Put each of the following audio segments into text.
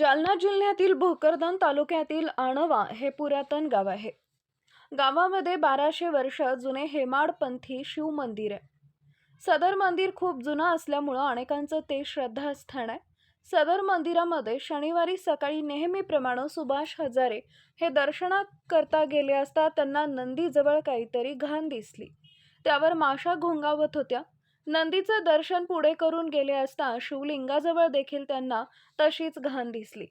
जालना जिल्ह्यातील भोकरदन तालुक्यातील आणवा हे पुरातन गाव आहे. गावामध्ये बाराशे वर्ष जुने हेमाडपंथी शिव मंदिर आहे. सदर मंदिर खूप जुनं असल्यामुळं अनेकांचं ते श्रद्धास्थान आहे. सदर मंदिरामध्ये शनिवारी सकाळी नेहमीप्रमाणे सुभाष हजारे हे दर्शना करता गेले असता त्यांना नंदीजवळ काहीतरी घाण दिसली. त्यावर माशा घोंगावत होत्या. नंदीचं दर्शन पुढे करून गेले असता शिवलिंगाजवळ देखील त्यांना तशीच घाण दिसली.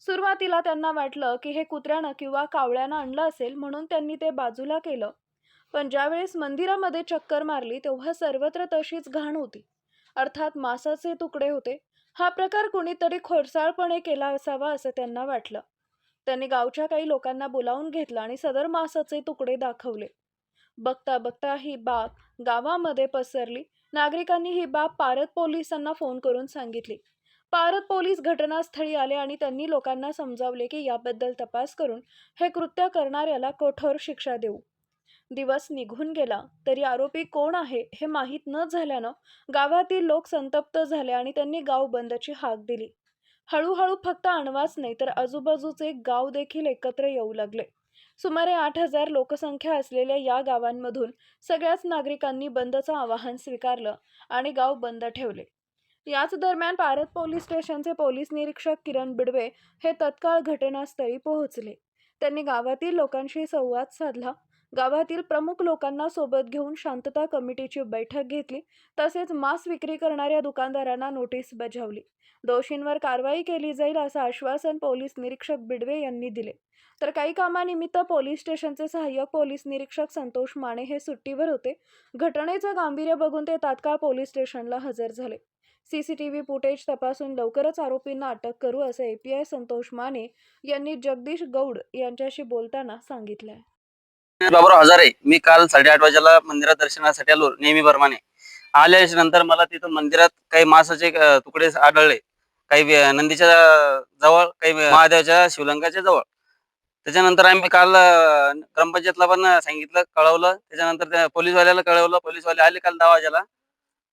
सुरुवातीला त्यांना वाटलं की हे कुत्र्यानं किंवा कावळ्यानं आणलं असेल म्हणून त्यांनी ते बाजूला केलं. पण ज्यावेळेस मंदिरामध्ये चक्कर मारली तेव्हा सर्वत्र तशीच घाण होती. अर्थात मांसाचे तुकडे होते. हा प्रकार कुणीतरी खोडसाळपणे केला असावा असं त्यांना वाटलं. त्यांनी गावच्या काही लोकांना बोलावून घेतलं आणि सदर मांसाचे तुकडे दाखवले. बघता बघता ही बाब गावामध्ये पसरली. नागरिकांनी ही बाब पारद पोलिसांना फोन करून सांगितली. पारद पोलीस घटनास्थळी आले आणि त्यांनी लोकांना समजावले की याबद्दल तपास करून हे कृत्य करणाऱ्याला कठोर शिक्षा देऊ. दिवस निघून गेला तरी आरोपी कोण आहे हे माहीत न झाल्यानं गावातील लोक संतप्त झाले आणि त्यांनी गाव बंदची हाक दिली. हळूहळू फक्त अणवाच नाही तर आजूबाजूचे गाव देखील एकत्र येऊ लागले. सुमारे आठ हजार लोकसंख्या असलेल्या या गावांमधून सगळ्याच नागरिकांनी बंदचं आवाहन स्वीकारलं आणि गाव बंद ठेवले. याच दरम्यान पारद पोलीस स्टेशनचे पोलीस निरीक्षक किरण बिडवे हे तत्काळ घटनास्थळी पोहोचले. त्यांनी गावातील लोकांशी संवाद साधला गावातील प्रमुख लोकांना सोबत घेऊन शांतता कमिटीची बैठक घेतली. तसेच मांस विक्री करणाऱ्या दुकानदारांना नोटीस बजावली. दोषींवर कारवाई केली जाईल असं आश्वासन पोलीस निरीक्षक बिडवे यांनी दिले. तर काही कामानिमित्त पोलीस स्टेशनचे सहाय्यक पोलीस निरीक्षक संतोष माने हे सुट्टीवर होते. घटनेचं गांभीर्य बघून ते तात्काळ पोलीस स्टेशनला हजर झाले. सीसीटीव्ही फुटेज तपासून लवकरच आरोपींना अटक करू असं एपीआय संतोष माने यांनी जगदीश गौड यांच्याशी बोलताना सांगितलंय बाबूराव हजारे मी काल साडेआठ वाजेला मंदिरात दर्शनासाठी आलो नेहमी प्रमाणे आल्याच्यानंतर मला तिथं मंदिरात काही मांसाचे तुकडे आढळले. काही नंदीच्या जवळ काही महादेवाच्या शिवलंकाच्या जवळ. त्याच्यानंतर आम्ही काल ग्रामपंचायतला पण सांगितलं कळवलं. त्याच्यानंतर त्या पोलीसवाल्याला कळवलं. पोलीसवाले आले काल दहा वाजेला.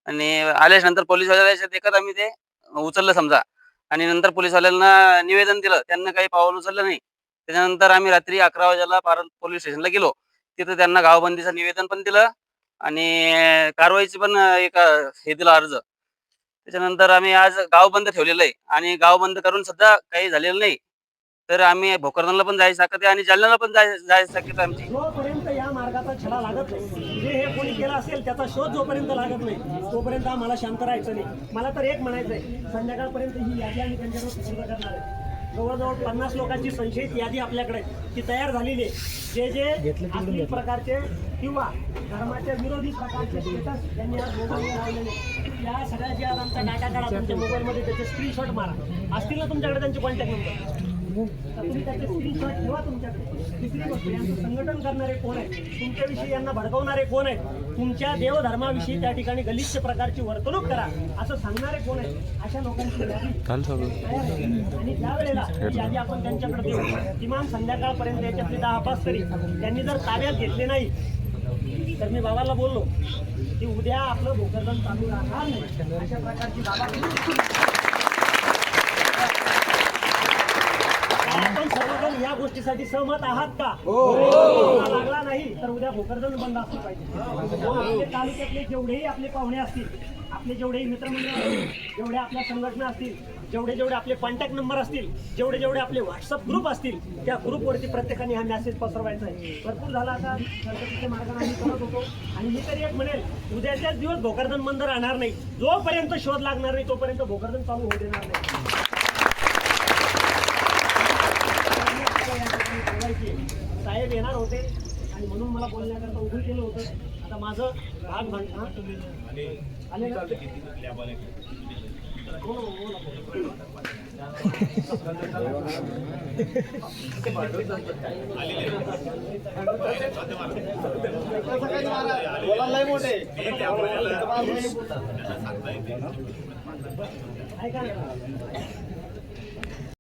आणि आल्याच्यानंतर पोलीसवाल्याच्या देखत आम्ही ते उचललं समजा. आणि नंतर पोलीसवाल्यांना निवेदन दिलं. त्यांना काही पाऊल उचललं नाही. त्याच्यानंतर आम्ही रात्री अकरा वाजेला पार पोलीस स्टेशनला गेलो. तिथं त्यांना गावबंदीचं निवेदन पण दिलं आणि कारवाईचे पण एक हे दिलं अर्ज. त्याच्यानंतर आम्ही आज गाव बंद ठेवलेलं आहे आणि गाव बंद करून सध्या काही झालेलं नाही. तर आम्ही भोकरदनला पण जायची ताकद आहे आणि जालन्याला पण जाय जायची ताकद आमची. जोपर्यंत या मार्गाचा छडा लागत नाही जे हे कोणी केलं असेल त्याचा शोध जोपर्यंत लागत नाही तोपर्यंत आम्हाला शांत राहायचं नाही. मला तर एक म्हणायचं आहे संध्याकाळपर्यंत ही यादी आम्ही त्यांच्याकडे करणार आहे. जवळजवळ पन्नास लोकांची संशयित यादी आपल्याकडे. ती तयार झालेली आहे. जे जे असली प्रकारचे किंवा धर्माच्या विरोधी प्रकारचे स्टेटस त्यांनी आज मोबाईलवर लावलेले या सगळ्याची आज आमचा डाटा काढा तुमच्या मोबाईलमध्ये त्याचे स्क्रीनशॉट मारा. असतील ना तुमच्याकडे त्यांचे कॉन्टॅक्ट नंबर तुम्ही त्याचे स्क्रीनशॉट ठेवा तुमच्याकडे. तिसरी गोष्ट यांचं संघटन करणारे कोण आहेत? तुमच्याविषयी यांना भडकवणारे कोण आहेत? तुमच्या देवधर्माविषयी त्या ठिकाणी गलिच्छ प्रकारची वर्तणूक करा. असं सांगणारे कोण आहेत? अशा लोकांची आहे. आणि त्या वेळेला ही यादी आपण त्यांच्याकडे देऊ. किमान संध्याकाळपर्यंत याच्यातली दहा पास तरी. त्यांनी जर ताब्यात घेतले नाही तर मी बाबाला बोललो की उद्या आपलं भोकरदन चालू राहणार नाही. अशा प्रकारची बाबा आपण सर्वजण या गोष्टीसाठी सहमत आहात का? तुम्हाला लागला नाही तर उद्या भोकरदन बंद असलं पाहिजे. आपले तालुक्यातले जेवढेही आपले पाहुणे असतील आपले जेवढेही मित्रमंडळ असतील जेवढे आपल्या संघटना असतील जेवढे जेवढे आपले कॉन्टॅक्ट नंबर असतील जेवढे जेवढे आपले व्हॉट्सअप ग्रुप असतील त्या ग्रुपवरती प्रत्येकाने हा मेसेज पसरवायचा आहे. भरपूर झाला आता सरकारच्या मार्गाने आम्ही करत होतो. आणि मी तरी एक म्हणेल उद्याच्याच दिवस भोकरदन बंद राहणार नाही. जोपर्यंत शोध लागणार नाही तोपर्यंत भोकरदन चालू होऊ देणार नाही. साहेब येणार होते आणि म्हणून मला बोलण्याकरता उभं केलं होतं आता माझं भाग म्हण हा? आले? हो, हो, हो ना. ऐका ना